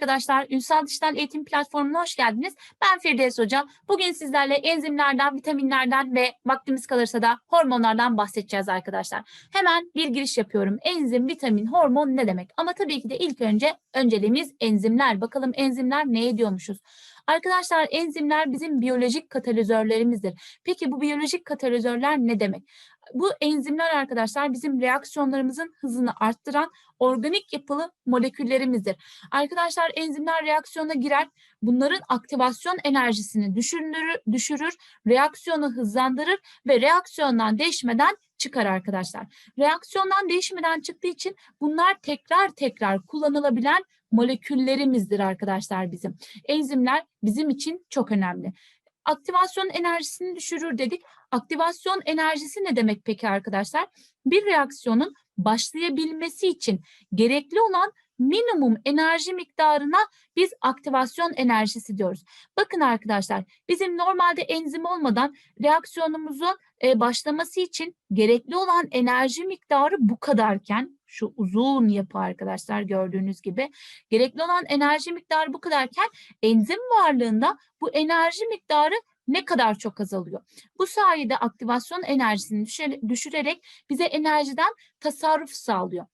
Arkadaşlar, Ünsal Dijital Eğitim Platformu'na hoş geldiniz. Ben Firdevs Hoca. Bugün sizlerle enzimlerden, vitaminlerden ve vaktimiz kalırsa da hormonlardan bahsedeceğiz arkadaşlar. Hemen bir giriş yapıyorum. Enzim, vitamin, hormon ne demek? Ama tabii ki de ilk önce önceliğimiz enzimler. Bakalım enzimler ne ediyormuşuz? Arkadaşlar enzimler bizim biyolojik katalizörlerimizdir. Peki bu biyolojik katalizörler ne demek? Bu enzimler arkadaşlar bizim reaksiyonlarımızın hızını arttıran organik yapılı moleküllerimizdir. Arkadaşlar enzimler reaksiyona girer. Bunların aktivasyon enerjisini düşürür, düşürür, reaksiyonu hızlandırır ve reaksiyondan değişmeden çıkar arkadaşlar. Reaksiyondan değişmeden çıktığı için bunlar tekrar tekrar kullanılabilen moleküllerimizdir arkadaşlar bizim. Enzimler bizim için çok önemli. Aktivasyon enerjisini düşürür dedik. Aktivasyon enerjisi ne demek peki arkadaşlar? Bir reaksiyonun başlayabilmesi için gerekli olan minimum enerji miktarına biz aktivasyon enerjisi diyoruz. Bakın arkadaşlar bizim normalde enzim olmadan reaksiyonumuzun e, başlaması için gerekli olan enerji miktarı bu kadarken şu uzun yapı arkadaşlar gördüğünüz gibi gerekli olan enerji miktarı bu kadarken enzim varlığında bu enerji miktarı ne kadar çok azalıyor. Bu sayede aktivasyon enerjisini düşürerek bize enerjiden tasarruf sağlıyor.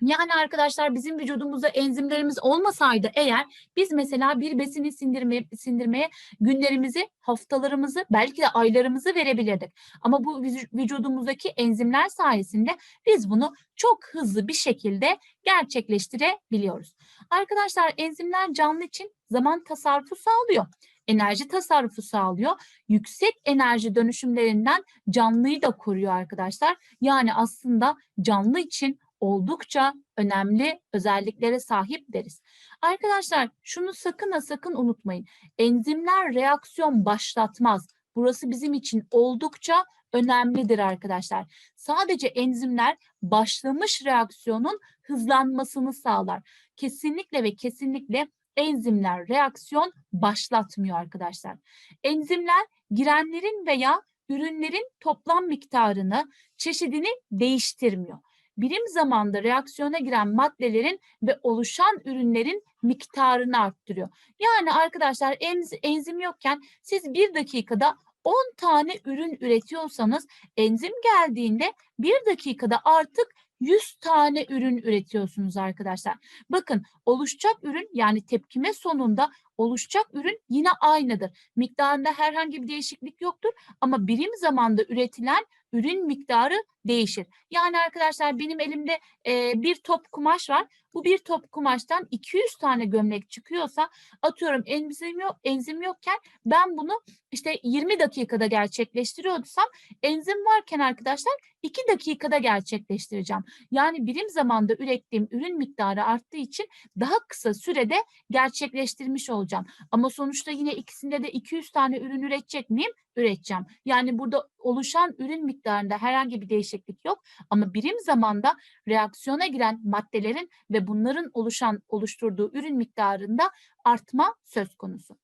Yani arkadaşlar bizim vücudumuzda enzimlerimiz olmasaydı eğer biz mesela bir besini sindirme, sindirmeye günlerimizi, haftalarımızı, belki de aylarımızı verebilirdik. Ama bu vücudumuzdaki enzimler sayesinde biz bunu çok hızlı bir şekilde gerçekleştirebiliyoruz. Arkadaşlar enzimler canlı için zaman tasarrufu sağlıyor enerji tasarrufu sağlıyor. Yüksek enerji dönüşümlerinden canlıyı da koruyor arkadaşlar. Yani aslında canlı için oldukça önemli özelliklere sahip deriz. Arkadaşlar şunu sakın ha sakın unutmayın. Enzimler reaksiyon başlatmaz. Burası bizim için oldukça önemlidir arkadaşlar. Sadece enzimler başlamış reaksiyonun hızlanmasını sağlar. Kesinlikle ve kesinlikle enzimler reaksiyon başlatmıyor arkadaşlar. Enzimler girenlerin veya ürünlerin toplam miktarını, çeşidini değiştirmiyor. Birim zamanda reaksiyona giren maddelerin ve oluşan ürünlerin miktarını arttırıyor. Yani arkadaşlar enzim yokken siz bir dakikada 10 tane ürün üretiyorsanız enzim geldiğinde bir dakikada artık 100 tane ürün üretiyorsunuz arkadaşlar. Bakın oluşacak ürün yani tepkime sonunda oluşacak ürün yine aynıdır. Miktarında herhangi bir değişiklik yoktur ama birim zamanda üretilen ürün miktarı değişir. Yani arkadaşlar benim elimde e, bir top kumaş var. Bu bir top kumaştan 200 tane gömlek çıkıyorsa atıyorum enzim yok, enzim yokken ben bunu işte 20 dakikada gerçekleştiriyorsam enzim varken arkadaşlar 2 dakikada gerçekleştireceğim. Yani birim zamanda ürettiğim ürün miktarı arttığı için daha kısa sürede gerçekleştirmiş olacağım. Ama sonuçta yine ikisinde de 200 tane ürün üretecek miyim? Üreteceğim. Yani burada oluşan ürün miktarında herhangi bir değişiklik yok ama birim zamanda reaksiyona giren maddelerin ve bunların oluşan oluşturduğu ürün miktarında artma söz konusu.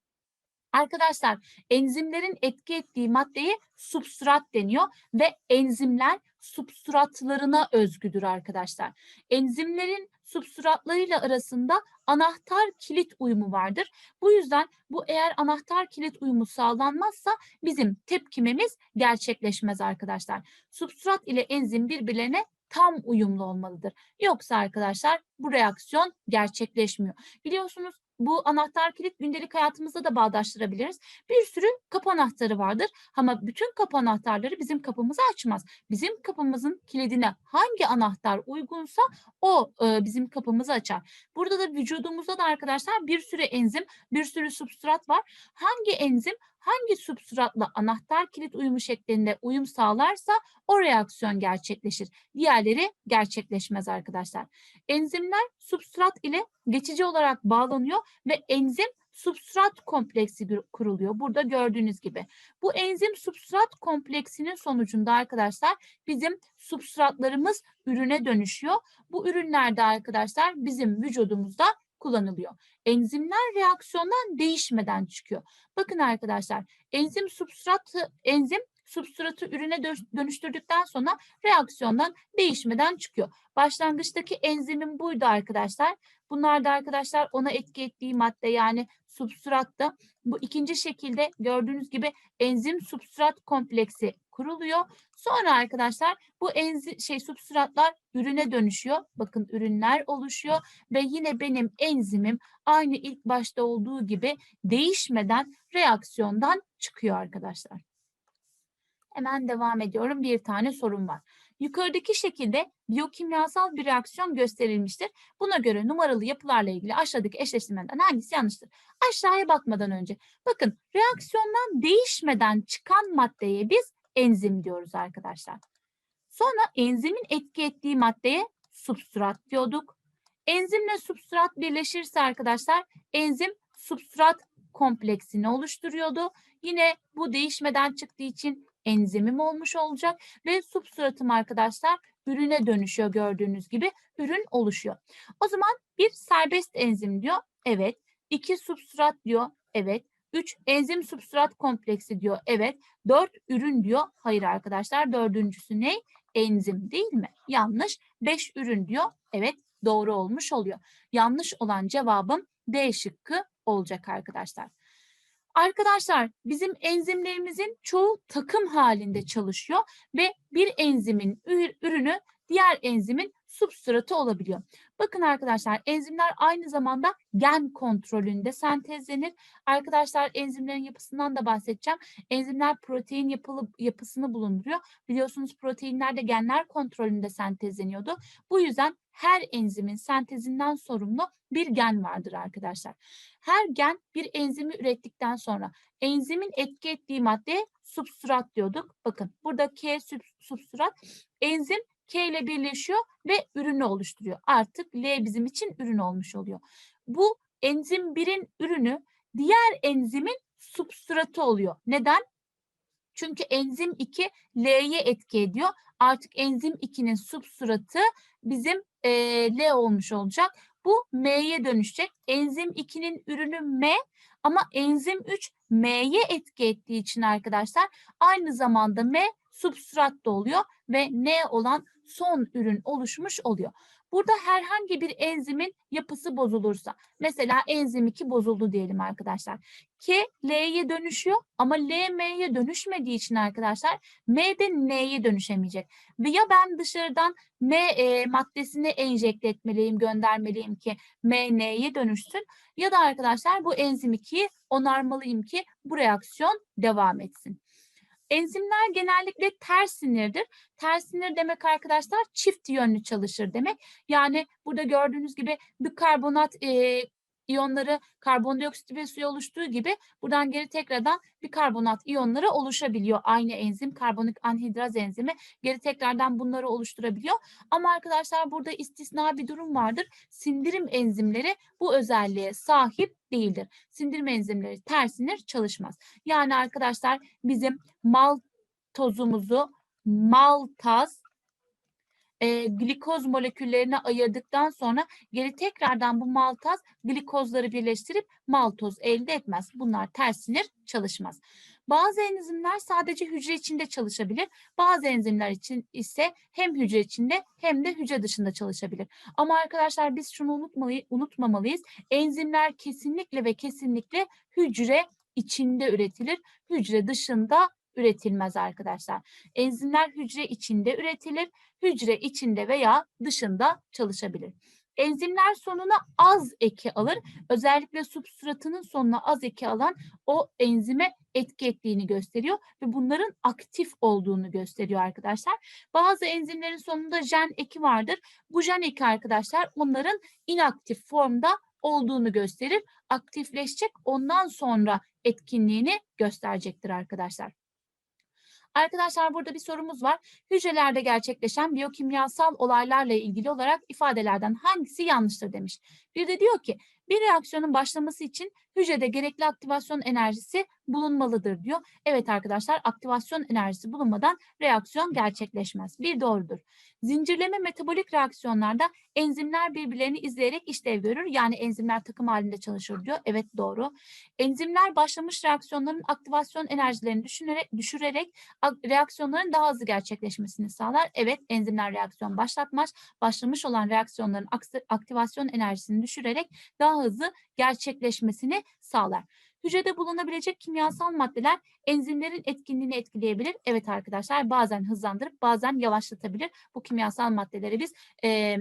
Arkadaşlar enzimlerin etki ettiği maddeye substrat deniyor ve enzimler substratlarına özgüdür arkadaşlar. Enzimlerin substratlarıyla arasında anahtar kilit uyumu vardır. Bu yüzden bu eğer anahtar kilit uyumu sağlanmazsa bizim tepkimemiz gerçekleşmez arkadaşlar. Substrat ile enzim birbirlerine tam uyumlu olmalıdır. Yoksa arkadaşlar bu reaksiyon gerçekleşmiyor. Biliyorsunuz bu anahtar kilit gündelik hayatımızda da bağdaştırabiliriz. Bir sürü kapı anahtarı vardır ama bütün kapı anahtarları bizim kapımızı açmaz. Bizim kapımızın kilidine hangi anahtar uygunsa o e, bizim kapımızı açar. Burada da vücudumuzda da arkadaşlar bir sürü enzim, bir sürü substrat var. Hangi enzim hangi substratla anahtar kilit uyumu şeklinde uyum sağlarsa o reaksiyon gerçekleşir. Diğerleri gerçekleşmez arkadaşlar. Enzimler substrat ile geçici olarak bağlanıyor ve enzim substrat kompleksi kuruluyor. Burada gördüğünüz gibi. Bu enzim substrat kompleksinin sonucunda arkadaşlar bizim substratlarımız ürüne dönüşüyor. Bu ürünlerde arkadaşlar bizim vücudumuzda kullanılıyor. Enzimler reaksiyondan değişmeden çıkıyor. Bakın arkadaşlar enzim substratı enzim substratı ürüne dönüştürdükten sonra reaksiyondan değişmeden çıkıyor. Başlangıçtaki enzimin buydu arkadaşlar. Bunlar da arkadaşlar ona etki ettiği madde yani substratta. Bu ikinci şekilde gördüğünüz gibi enzim substrat kompleksi kuruluyor. Sonra arkadaşlar bu enzi şey substratlar ürüne dönüşüyor. Bakın ürünler oluşuyor ve yine benim enzimim aynı ilk başta olduğu gibi değişmeden reaksiyondan çıkıyor arkadaşlar. Hemen devam ediyorum. Bir tane sorum var. Yukarıdaki şekilde biyokimyasal bir reaksiyon gösterilmiştir. Buna göre numaralı yapılarla ilgili aşağıdaki eşleştirmeden hangisi yanlıştır? Aşağıya bakmadan önce. Bakın reaksiyondan değişmeden çıkan maddeye biz enzim diyoruz arkadaşlar. Sonra enzimin etki ettiği maddeye substrat diyorduk. Enzimle substrat birleşirse arkadaşlar enzim substrat kompleksini oluşturuyordu. Yine bu değişmeden çıktığı için enzimim olmuş olacak ve substratım arkadaşlar ürüne dönüşüyor gördüğünüz gibi ürün oluşuyor. O zaman bir serbest enzim diyor. Evet. İki substrat diyor. Evet. 3 enzim substrat kompleksi diyor. Evet. 4 ürün diyor. Hayır arkadaşlar. Dördüncüsü ne? Enzim değil mi? Yanlış. 5 ürün diyor. Evet. Doğru olmuş oluyor. Yanlış olan cevabım D şıkkı olacak arkadaşlar. Arkadaşlar bizim enzimlerimizin çoğu takım halinde çalışıyor ve bir enzimin ürünü diğer enzimin substratı olabiliyor. Bakın arkadaşlar enzimler aynı zamanda gen kontrolünde sentezlenir. Arkadaşlar enzimlerin yapısından da bahsedeceğim. Enzimler protein yapılı, yapısını bulunduruyor. Biliyorsunuz proteinler de genler kontrolünde sentezleniyordu. Bu yüzden her enzimin sentezinden sorumlu bir gen vardır arkadaşlar. Her gen bir enzimi ürettikten sonra enzimin etki ettiği maddeye substrat diyorduk. Bakın burada K substrat enzim K ile birleşiyor ve ürünü oluşturuyor. Artık L bizim için ürün olmuş oluyor. Bu enzim 1'in ürünü diğer enzimin substratı oluyor. Neden? Çünkü enzim 2 L'ye etki ediyor. Artık enzim 2'nin substratı bizim e, L olmuş olacak. Bu M'ye dönüşecek. Enzim 2'nin ürünü M ama enzim 3 M'ye etki ettiği için arkadaşlar aynı zamanda M substrat da oluyor ve N olan son ürün oluşmuş oluyor. Burada herhangi bir enzimin yapısı bozulursa, mesela enzim 2 bozuldu diyelim arkadaşlar. K L'ye dönüşüyor ama L M'ye dönüşmediği için arkadaşlar M de N'ye dönüşemeyecek. Ya ben dışarıdan M e, maddesini enjekte etmeliyim, göndermeliyim ki M N'ye dönüşsün ya da arkadaşlar bu enzim 2'yi onarmalıyım ki bu reaksiyon devam etsin. Enzimler genellikle ters sinirdir. Ters sinir demek arkadaşlar çift yönlü çalışır demek. Yani burada gördüğünüz gibi bikarbonat e, iyonları karbondioksit ve suyu oluştuğu gibi buradan geri tekrardan bikarbonat iyonları oluşabiliyor. Aynı enzim karbonik anhidraz enzimi geri tekrardan bunları oluşturabiliyor. Ama arkadaşlar burada istisna bir durum vardır. Sindirim enzimleri bu özelliğe sahip değildir. Sindirim enzimleri tersinir çalışmaz. Yani arkadaşlar bizim mal tozumuzu maltaz e, glikoz moleküllerine ayırdıktan sonra geri tekrardan bu maltaz glikozları birleştirip maltoz elde etmez. Bunlar ters sinir çalışmaz. Bazı enzimler sadece hücre içinde çalışabilir. Bazı enzimler için ise hem hücre içinde hem de hücre dışında çalışabilir. Ama arkadaşlar biz şunu unutmalıyız, unutmamalıyız. Enzimler kesinlikle ve kesinlikle hücre içinde üretilir. Hücre dışında üretilmez arkadaşlar. Enzimler hücre içinde üretilir, hücre içinde veya dışında çalışabilir. Enzimler sonuna az eki alır. Özellikle substratının sonuna az eki alan o enzime etki ettiğini gösteriyor ve bunların aktif olduğunu gösteriyor arkadaşlar. Bazı enzimlerin sonunda jen eki vardır. Bu jen eki arkadaşlar onların inaktif formda olduğunu gösterir. Aktifleşecek ondan sonra etkinliğini gösterecektir arkadaşlar. Arkadaşlar burada bir sorumuz var. Hücrelerde gerçekleşen biyokimyasal olaylarla ilgili olarak ifadelerden hangisi yanlıştır demiş. Bir de diyor ki bir reaksiyonun başlaması için hücrede gerekli aktivasyon enerjisi bulunmalıdır diyor. Evet arkadaşlar aktivasyon enerjisi bulunmadan reaksiyon gerçekleşmez. Bir doğrudur. Zincirleme metabolik reaksiyonlarda enzimler birbirlerini izleyerek işlev görür. Yani enzimler takım halinde çalışır diyor. Evet doğru. Enzimler başlamış reaksiyonların aktivasyon enerjilerini düşünerek, düşürerek ak- reaksiyonların daha hızlı gerçekleşmesini sağlar. Evet enzimler reaksiyon başlatmaz. Başlamış olan reaksiyonların aksi- aktivasyon enerjisini düşürerek daha hızlı gerçekleşmesini sağlar. Hücrede bulunabilecek kimyasal maddeler enzimlerin etkinliğini etkileyebilir. Evet arkadaşlar bazen hızlandırıp bazen yavaşlatabilir. Bu kimyasal maddeleri biz e,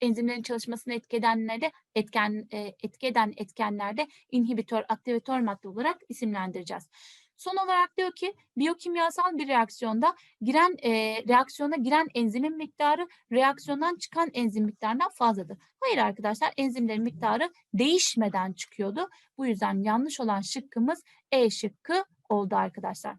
enzimlerin çalışmasını etki edenlerde etken e, etki etkenlerde inhibitör, aktivatör madde olarak isimlendireceğiz. Son olarak diyor ki biyokimyasal bir reaksiyonda giren e, reaksiyona giren enzimin miktarı reaksiyondan çıkan enzim miktarından fazladır. Hayır arkadaşlar enzimlerin miktarı değişmeden çıkıyordu. Bu yüzden yanlış olan şıkkımız E şıkkı oldu arkadaşlar.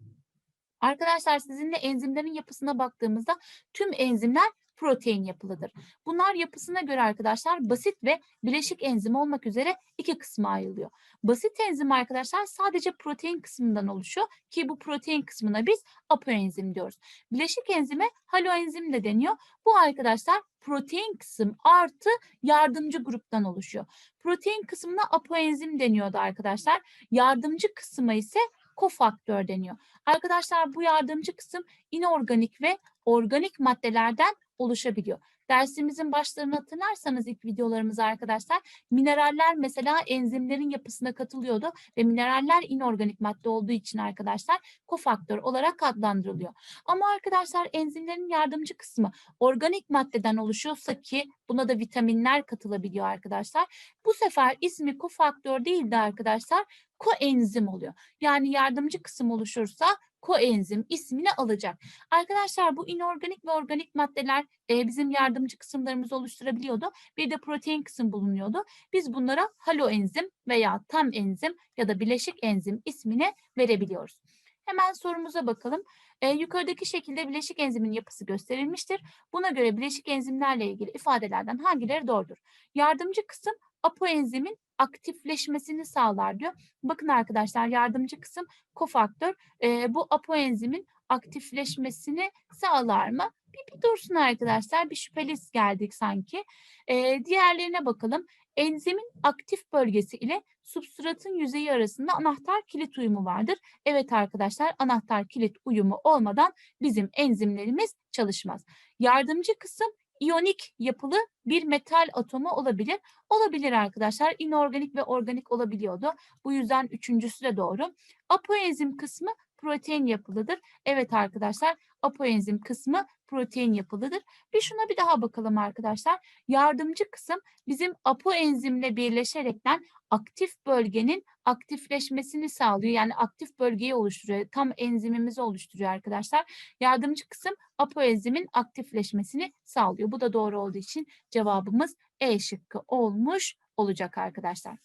Arkadaşlar sizinle enzimlerin yapısına baktığımızda tüm enzimler protein yapılıdır. Bunlar yapısına göre arkadaşlar basit ve bileşik enzim olmak üzere iki kısma ayrılıyor. Basit enzim arkadaşlar sadece protein kısmından oluşuyor ki bu protein kısmına biz apoenzim diyoruz. Bileşik enzime haloenzim de deniyor. Bu arkadaşlar protein kısım artı yardımcı gruptan oluşuyor. Protein kısmına apoenzim deniyordu arkadaşlar. Yardımcı kısma ise kofaktör deniyor. Arkadaşlar bu yardımcı kısım inorganik ve organik maddelerden oluşabiliyor. Dersimizin başlarını hatırlarsanız ilk videolarımız arkadaşlar mineraller mesela enzimlerin yapısına katılıyordu ve mineraller inorganik madde olduğu için arkadaşlar kofaktör olarak adlandırılıyor. Ama arkadaşlar enzimlerin yardımcı kısmı organik maddeden oluşuyorsa ki buna da vitaminler katılabiliyor arkadaşlar. Bu sefer ismi kofaktör değil de arkadaşlar koenzim oluyor. Yani yardımcı kısım oluşursa koenzim ismini alacak. Arkadaşlar bu inorganik ve organik maddeler e, bizim yardımcı kısımlarımızı oluşturabiliyordu. Bir de protein kısım bulunuyordu. Biz bunlara haloenzim veya tam enzim ya da bileşik enzim ismini verebiliyoruz. Hemen sorumuza bakalım. E, yukarıdaki şekilde bileşik enzimin yapısı gösterilmiştir. Buna göre bileşik enzimlerle ilgili ifadelerden hangileri doğrudur? Yardımcı kısım apoenzimin aktifleşmesini sağlar diyor. Bakın arkadaşlar yardımcı kısım kofaktör. E, bu apoenzimin aktifleşmesini sağlar mı? Bir, bir dursun arkadaşlar. Bir şüpheli geldik sanki. E, diğerlerine bakalım. Enzimin aktif bölgesi ile substratın yüzeyi arasında anahtar kilit uyumu vardır. Evet arkadaşlar anahtar kilit uyumu olmadan bizim enzimlerimiz çalışmaz. Yardımcı kısım iyonik yapılı bir metal atomu olabilir. Olabilir arkadaşlar. İnorganik ve organik olabiliyordu. Bu yüzden üçüncüsü de doğru. Apoenzim kısmı protein yapılıdır. Evet arkadaşlar apoenzim kısmı protein yapılıdır. Bir şuna bir daha bakalım arkadaşlar. Yardımcı kısım bizim apoenzimle birleşerekten aktif bölgenin aktifleşmesini sağlıyor. Yani aktif bölgeyi oluşturuyor. Tam enzimimizi oluşturuyor arkadaşlar. Yardımcı kısım apoenzimin aktifleşmesini sağlıyor. Bu da doğru olduğu için cevabımız E şıkkı olmuş olacak arkadaşlar.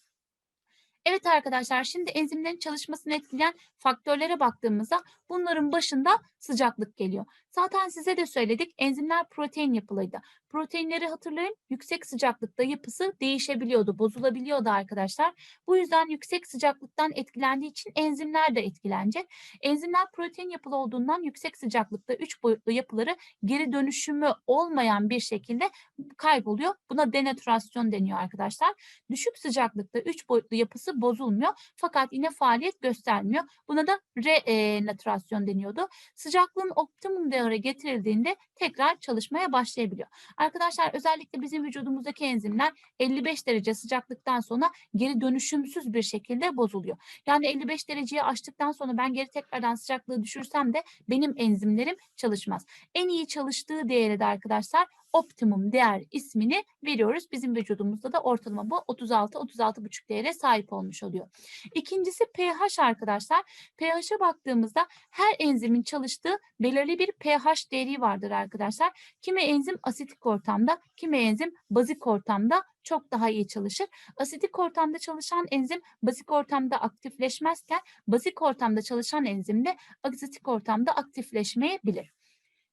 Evet arkadaşlar şimdi enzimlerin çalışmasını etkileyen faktörlere baktığımızda bunların başında sıcaklık geliyor. Zaten size de söyledik enzimler protein yapılıydı. Proteinleri hatırlayın yüksek sıcaklıkta yapısı değişebiliyordu, bozulabiliyordu arkadaşlar. Bu yüzden yüksek sıcaklıktan etkilendiği için enzimler de etkilenecek. Enzimler protein yapılı olduğundan yüksek sıcaklıkta üç boyutlu yapıları geri dönüşümü olmayan bir şekilde kayboluyor. Buna denatürasyon deniyor arkadaşlar. Düşük sıcaklıkta üç boyutlu yapısı bozulmuyor fakat yine faaliyet göstermiyor. Buna da renatürasyon deniyordu. Sıcaklığın optimum değere getirildiğinde tekrar çalışmaya başlayabiliyor. Arkadaşlar özellikle bizim vücudumuzdaki enzimler 55 derece sıcaklıktan sonra geri dönüşümsüz bir şekilde bozuluyor. Yani 55 dereceyi aştıktan sonra ben geri tekrardan sıcaklığı düşürsem de benim enzimlerim çalışmaz. En iyi çalıştığı değeri de arkadaşlar optimum değer ismini veriyoruz. Bizim vücudumuzda da ortalama bu 36-36,5 değere sahip olmuş oluyor. İkincisi pH arkadaşlar. pH'e baktığımızda her enzimin çalıştığı belirli bir pH değeri vardır arkadaşlar. Kimi enzim asitik ortamda, kimi enzim bazik ortamda çok daha iyi çalışır. Asitik ortamda çalışan enzim bazik ortamda aktifleşmezken bazik ortamda çalışan enzim de azitik ortamda aktifleşmeyebilir.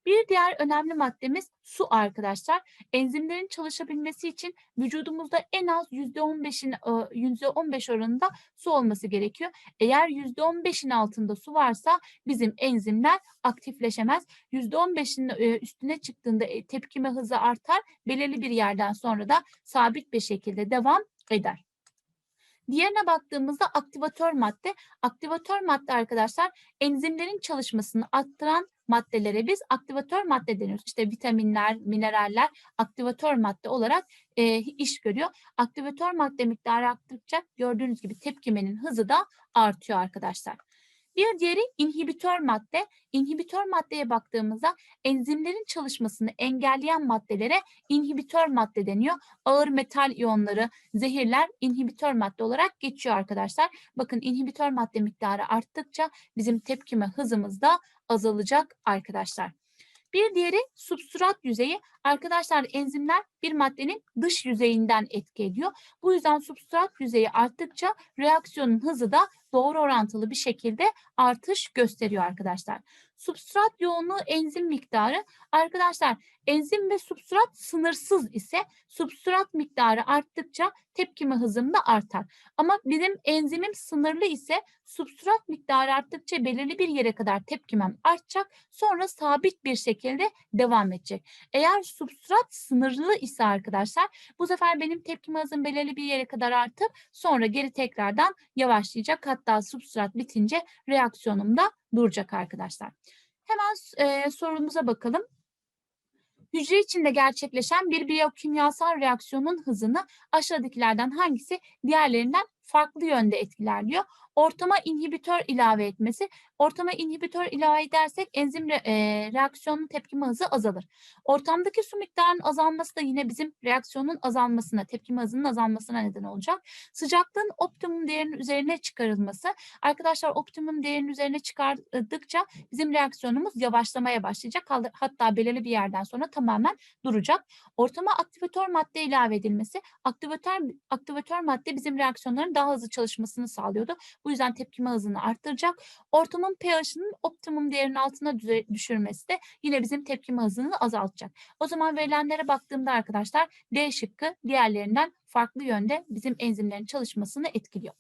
Bir diğer önemli maddemiz su arkadaşlar. Enzimlerin çalışabilmesi için vücudumuzda en az %15'in e, %15 oranında su olması gerekiyor. Eğer %15'in altında su varsa bizim enzimler aktifleşemez. %15'in e, üstüne çıktığında e, tepkime hızı artar. Belirli bir yerden sonra da sabit bir şekilde devam eder. Diğerine baktığımızda aktivatör madde. Aktivatör madde arkadaşlar enzimlerin çalışmasını arttıran maddelere biz aktivatör madde deniyoruz. İşte vitaminler, mineraller aktivatör madde olarak e, iş görüyor. Aktivatör madde miktarı arttıkça gördüğünüz gibi tepkimenin hızı da artıyor arkadaşlar. Bir diğeri inhibitör madde. İnhibitör maddeye baktığımızda enzimlerin çalışmasını engelleyen maddelere inhibitör madde deniyor. Ağır metal iyonları, zehirler inhibitör madde olarak geçiyor arkadaşlar. Bakın inhibitör madde miktarı arttıkça bizim tepkime hızımız da azalacak arkadaşlar. Bir diğeri substrat yüzeyi. Arkadaşlar enzimler bir maddenin dış yüzeyinden etki ediyor. Bu yüzden substrat yüzeyi arttıkça reaksiyonun hızı da doğru orantılı bir şekilde artış gösteriyor arkadaşlar. Substrat yoğunluğu enzim miktarı. Arkadaşlar enzim ve substrat sınırsız ise substrat miktarı arttıkça tepkime hızım da artar. Ama benim enzimim sınırlı ise substrat miktarı arttıkça belirli bir yere kadar tepkimem artacak. Sonra sabit bir şekilde devam edecek. Eğer substrat sınırlı ise arkadaşlar bu sefer benim tepkime hızım belirli bir yere kadar artıp sonra geri tekrardan yavaşlayacak. Hatta substrat bitince reaksiyonum da duracak arkadaşlar. Hemen e, sorumuza bakalım. Hücre içinde gerçekleşen bir biyokimyasal reaksiyonun hızını aşağıdakilerden hangisi diğerlerinden farklı yönde etkiler diyor. Ortama inhibitör ilave etmesi. Ortama inhibitör ilave edersek enzim re, e, reaksiyonun tepkime hızı azalır. Ortamdaki su miktarının azalması da yine bizim reaksiyonun azalmasına, tepkime hızının azalmasına neden olacak. Sıcaklığın optimum değerinin üzerine çıkarılması. Arkadaşlar optimum değerinin üzerine çıkardıkça bizim reaksiyonumuz yavaşlamaya başlayacak. Hatta belirli bir yerden sonra tamamen duracak. Ortama aktivatör madde ilave edilmesi. Aktivatör, aktivatör madde bizim reaksiyonların daha hızlı çalışmasını sağlıyordu. Bu yüzden tepkime hızını arttıracak. Ortamın pH'ının optimum değerinin altına düşürmesi de yine bizim tepkime hızını azaltacak. O zaman verilenlere baktığımda arkadaşlar D şıkkı diğerlerinden farklı yönde bizim enzimlerin çalışmasını etkiliyor.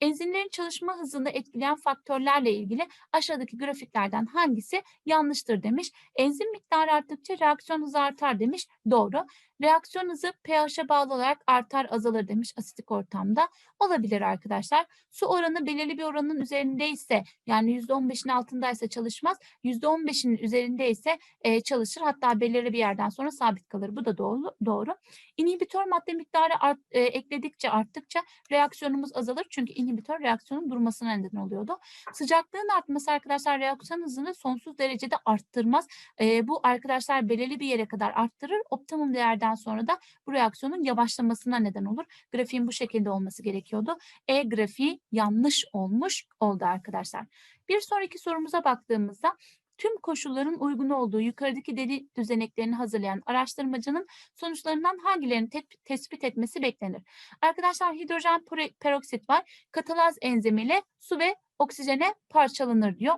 Enzimlerin çalışma hızını etkileyen faktörlerle ilgili aşağıdaki grafiklerden hangisi yanlıştır demiş. Enzim miktarı arttıkça reaksiyon hızı artar demiş. Doğru. Reaksiyon hızı pH'e bağlı olarak artar azalır demiş asitik ortamda. Olabilir arkadaşlar. Su oranı belirli bir oranın üzerindeyse yani %15'in altındaysa çalışmaz. %15'in üzerindeyse e, çalışır. Hatta belirli bir yerden sonra sabit kalır. Bu da doğru. doğru. İnhibitör madde miktarı art, e, ekledikçe arttıkça reaksiyonumuz azalır. Çünkü inhibitör reaksiyonun durmasına neden oluyordu. Sıcaklığın artması arkadaşlar reaksiyon hızını sonsuz derecede arttırmaz. E, bu arkadaşlar belirli bir yere kadar arttırır. Optimum değerden sonra da bu reaksiyonun yavaşlamasına neden olur. Grafiğin bu şekilde olması gerekiyordu. E grafiği yanlış olmuş oldu arkadaşlar. Bir sonraki sorumuza baktığımızda tüm koşulların uygun olduğu yukarıdaki deri düzeneklerini hazırlayan araştırmacının sonuçlarından hangilerini te tespit etmesi beklenir? Arkadaşlar hidrojen peroksit var. Katalaz enzimiyle su ve oksijene parçalanır diyor.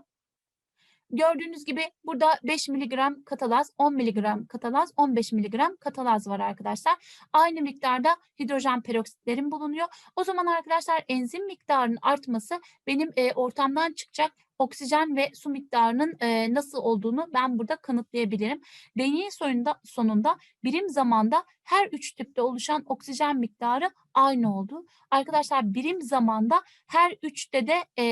Gördüğünüz gibi burada 5 mg katalaz, 10 mg katalaz, 15 mg katalaz var arkadaşlar. Aynı miktarda hidrojen peroksitlerin bulunuyor. O zaman arkadaşlar enzim miktarının artması benim e, ortamdan çıkacak oksijen ve su miktarının e, nasıl olduğunu ben burada kanıtlayabilirim. Deney sonunda, sonunda birim zamanda her üç tüpte oluşan oksijen miktarı aynı oldu. Arkadaşlar birim zamanda her üçte de e,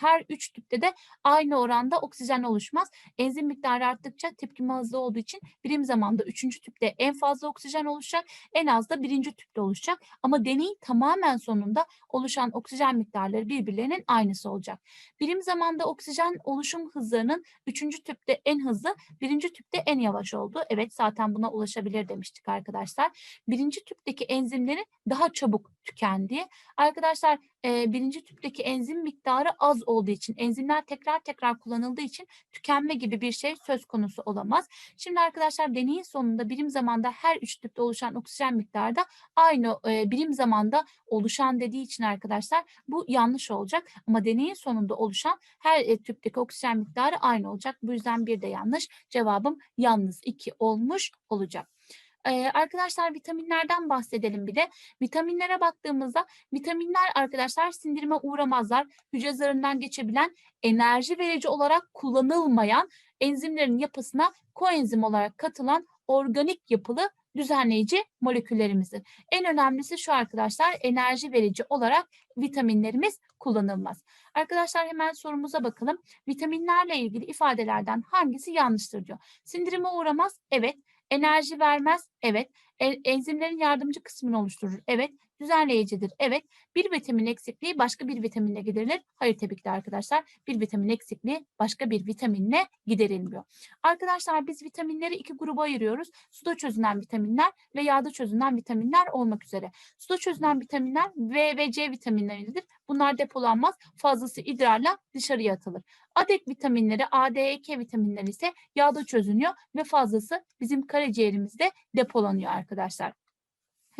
her üç tüpte de aynı oranda oksijen oluşmaz. Enzim miktarı arttıkça tepkime hızlı olduğu için birim zamanda üçüncü tüpte en fazla oksijen oluşacak, en az da birinci tüpte oluşacak. Ama deney tamamen sonunda oluşan oksijen miktarları birbirlerinin aynısı olacak. Birim zamanda oksijen oluşum hızlarının üçüncü tüpte en hızlı, birinci tüpte en yavaş oldu. Evet zaten buna ulaşabilir demiştik arkadaşlar. Birinci tüpteki enzimlerin daha çabuk tükendiği. Arkadaşlar e, birinci tüpteki enzim miktarı az olduğu için, enzimler tekrar tekrar kullanıldığı için tükenme gibi bir şey söz konusu olamaz. Şimdi arkadaşlar deneyin sonunda birim zamanda her üç tüpte oluşan oksijen miktarı da aynı e, birim zamanda oluşan dediği için arkadaşlar bu yanlış olacak. Ama deneyin sonunda oluşan her e, tüpteki oksijen miktarı aynı olacak. Bu yüzden bir de yanlış. Cevabım yalnız 2 olmuş olacak. Ee, arkadaşlar vitaminlerden bahsedelim bir de. Vitaminlere baktığımızda vitaminler arkadaşlar sindirime uğramazlar. Hücre zarından geçebilen enerji verici olarak kullanılmayan enzimlerin yapısına koenzim olarak katılan organik yapılı düzenleyici moleküllerimizdir. En önemlisi şu arkadaşlar enerji verici olarak vitaminlerimiz kullanılmaz. Arkadaşlar hemen sorumuza bakalım. Vitaminlerle ilgili ifadelerden hangisi yanlıştır diyor. Sindirime uğramaz. Evet. Enerji vermez. Evet. E- enzimlerin yardımcı kısmını oluşturur. Evet. Düzenleyicidir. Evet. Bir vitamin eksikliği başka bir vitaminle giderilir. Hayır tabii ki de arkadaşlar. Bir vitamin eksikliği başka bir vitaminle giderilmiyor. Arkadaşlar biz vitaminleri iki gruba ayırıyoruz. Suda çözünen vitaminler ve yağda çözünen vitaminler olmak üzere. Suda çözünen vitaminler V ve C vitaminleridir. Bunlar depolanmaz. Fazlası idrarla dışarıya atılır. Adek vitaminleri A, D, E, K vitaminleri ise yağda çözünüyor ve fazlası bizim karaciğerimizde depolanıyor arkadaşlar.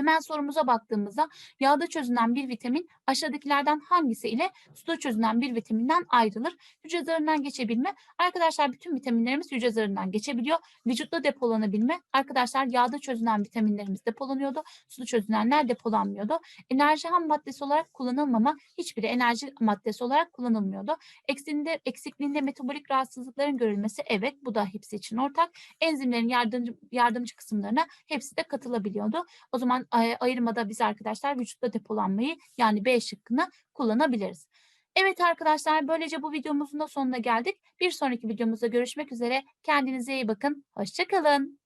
Hemen sorumuza baktığımızda yağda çözünen bir vitamin aşağıdakilerden hangisi ile suda çözünen bir vitaminden ayrılır? Hücre zarından geçebilme. Arkadaşlar bütün vitaminlerimiz hücre zarından geçebiliyor. Vücutta depolanabilme. Arkadaşlar yağda çözünen vitaminlerimiz depolanıyordu. Suda çözünenler depolanmıyordu. Enerji ham maddesi olarak kullanılmama hiçbiri enerji maddesi olarak kullanılmıyordu. Eksikliğinde, eksikliğinde metabolik rahatsızlıkların görülmesi evet bu da hepsi için ortak. Enzimlerin yardımcı, yardımcı kısımlarına hepsi de katılabiliyordu. O zaman ayırmada biz arkadaşlar vücutta depolanmayı yani B şıkkını kullanabiliriz. Evet arkadaşlar böylece bu videomuzun da sonuna geldik. Bir sonraki videomuzda görüşmek üzere. Kendinize iyi bakın. Hoşçakalın.